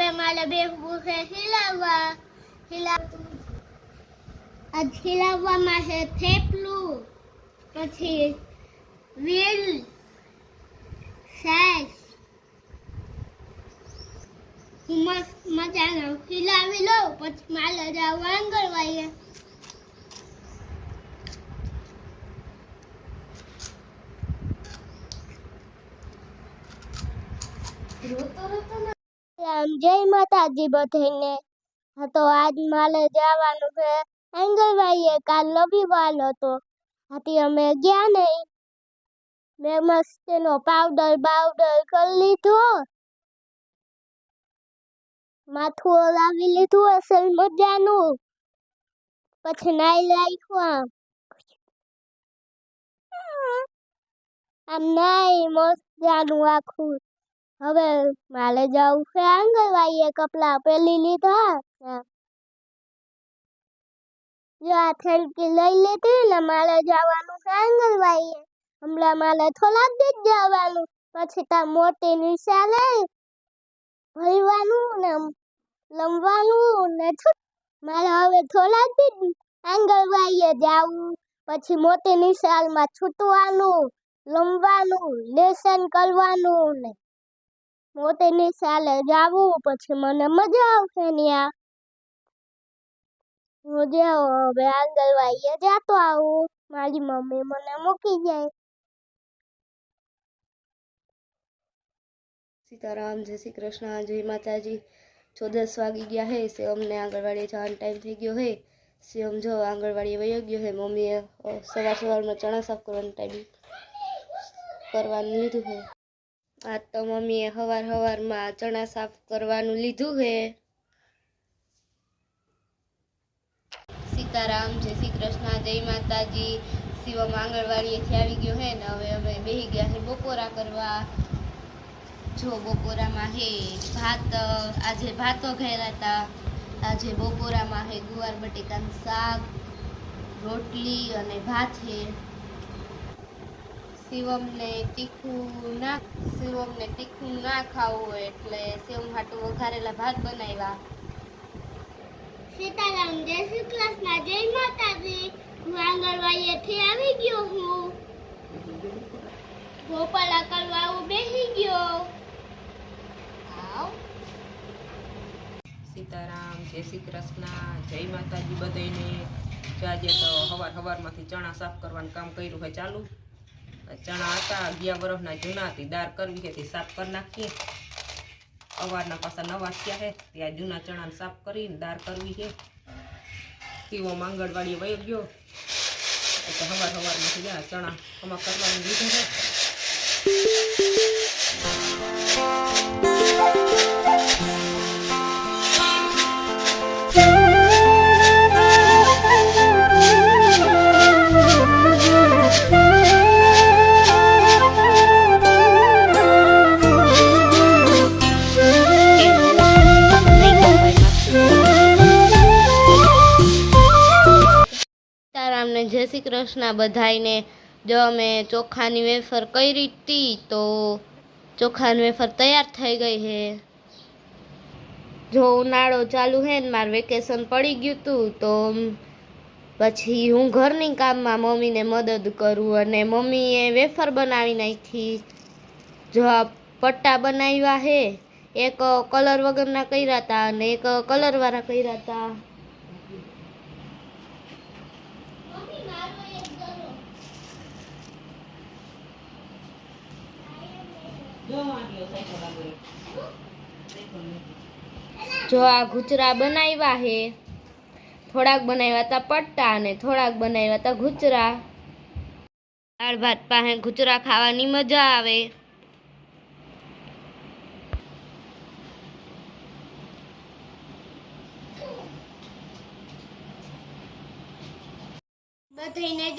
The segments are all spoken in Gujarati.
હવે મારે બેસવું છે. સિલાવવા સિલાવ આ સિલાવવામાં છે થેપલું. પછી વ્હીલ હું મસ્ત મજાનો સિલાવી લઉં. પછી મારે જાવ આંગણવાડીએ આમ જય માતાજી બધાને. તો આજ મારે જવાનું છે આંગણવાડીએ કાલ રવિવાર હતો. આથી અમે ગયા નહીં. મેં મસ્ત એનો પાવડર બાવડર કરી લીધો. માથું ઓલાવી લીધું અસલ મજાનું. પછી નાઈ નાખ્યું આમ. આમ નાઈ મજાનું આખું. હવે મારે જવું છે આંગણવાડીએ કપડા પહેરી લીધા. જો આ થેલકી લઈ લીધી ને મારે જવાનું છે આંગણવાડીએ હમણાં મારે થોડાક દી જવાનું, પછી તાર મોટી નિશાળે ભરવાનું ને લમવાનું ને મારે હવે થોડાક દી આંગણવાડીએ જવું, પછી મોટી નિશાળમાં છૂટવાનું, લમવાનું, લેસન કરવાનું ને મોટી નિશાળે જાવું પછી મને મજા આવશે ત્યાં હું જાઉં હવે આંગણવાડીએ જાતો આવું. મારી મમ્મી મને મૂકી જાય. સીતારામ જય શ્રી કૃષ્ણ જય માતાજી. છો દસ વાગી ગયા હે સે અમને આંગણવાડીએ જવાનો ટાઈમ થઈ ગયો હે. સે અમ જો આંગણવાડીએ વયો ગયો હે મમ્મીએ અ, સવાર સવારમાં ચણા સાફ કરવાનો ટાઈમ કરવાનું લીધું હે. આજ તો મમ્મીએ સવાર હવારમાં ચણા સાફ કરવાનું લીધું હે. સીતારામ, જય શ્રી કૃષ્ણ, જય માતાજી. શિવમ આંગણવાડીએથી આવી ગયો હે ને હવે અમે બેસી ગયા છે બપોરા કરવા. જો બપોરામાં હે ભાત, આજે ભાતો ઘેરા હતા. આજે બપોરામાં હે ગુવાર, બટેકાનું શાક, રોટલી અને ભાત છે શિવમને તીખું ના શિવમને તીખું ના ખાવું એટલે શિવમ હાટું વઘારેલા ભાત બનાવ્યા. સીતારામ જય શ્રી કૃષ્ણ જય માતાજી. હું આંગણવાડીએથી આવી ગયો હું. ગોપાલા કરવા હું બેસી ગયો. આવ. સીતારામ જય શ્રી કૃષ્ણ જય માતાજી બધાને આજે તો હવાર હવારમાંથી ચણા સાફ કરવાનું કામ કર્યું હોય ચાલુ. ચણા હતા, અગિયાર વર્ષના જૂના હતી, દાળ કરવી હતી, સાફ કરી નાખીએ. અવારના પાછા નવા થયા છે ત્યાં જૂના ચણાને સાફ કરીને દાળ કરવી છે. કીવો માંગણવાડીએ વહી ગયો. એટલે હવાર હવારમાંથી ગયા ચણા આમાં કરવાનું લીધું છે. સીતારામને જય શ્રી કૃષ્ણ બધાયને. જો અમે ચોખાની વેફર કરી હતી તો ચોખાની વેફર તૈયાર થઈ ગઈ છે જો ઉનાળો ચાલુ હે ને મારું વેકેશન પડી ગયું હતું તો પછી હું ઘરની કામમાં મમ્મીને મદદ કરું અને મમ્મીએ વેફર બનાવી નાખી. જો આ પટ્ટા બનાવ્યા હે, એક કલર વગરના કર્યા હતા અને એક કલરવાળા કર્યા હતા જો આ ઘૂચરા બનાવ્યા હે, થોડાક બનાવ્યા હતા પટ્ટા અને થોડાક બનાવ્યા હતા ઘૂચરા. દાળ ભાત પાસે ઘૂચરા ખાવાની મજા આવે.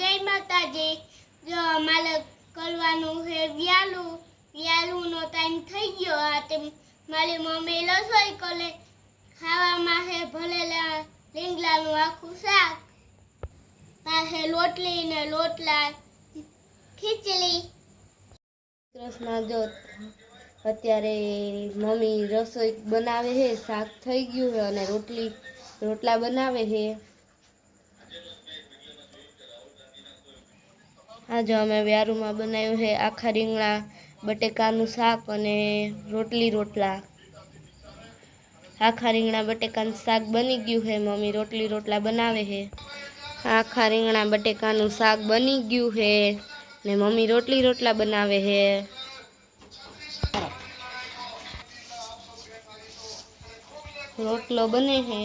જય માતાજી. જો અમારે કરવાનું હે વ્યાલું. વ્યાલુંનો ટાઈમ થઈ ગયો. આતે મારી મમ્મી રસોઈ કરે. ખાવામાં છે ભરેલા લીંગલાનું આખું શાક પાસે લોટલી ને લોટલા ખીચડી. કૃષ્ણ જો અત્યારે મમ્મી રસોઈ બનાવે છે, શાક થઈ ગયું છે અને રોટલી, રોટલા બનાવે છે. આજે અમે વ્યારુમાં બનાવ્યું છે આખા રીંગણા બટેકાનું શાક અને રોટલી રોટલા. આખા રીંગણા બટેકાનું શાક બની ગયું છે મમ્મી રોટલી રોટલા બનાવે છે આખા રીંગણા બટેકાનું શાક બની ગયું છે ને મમ્મી રોટલી રોટલા બનાવે છે રોટલો બને છે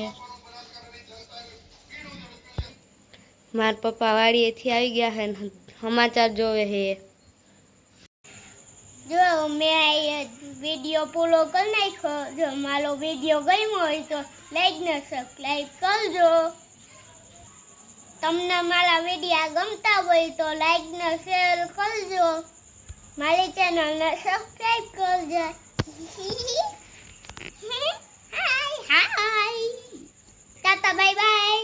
મારા પપ્પા વાડીએથી આવી ગયા છે સમાચાર જોવે જો મેં વીડિયો પૂરો કરી નાખ્યો. જો મારો વીડિયો ગમ્યો હોય તો લાઈક ને સબસ્ક્રાઈબ કરજો. તમને મારા વિડીયા ગમતા હોય તો લાઈક ને શેર કરજો. મારી ચેનલને સબસ્ક્રાઈબ કરજો. Hi hi tata bye bye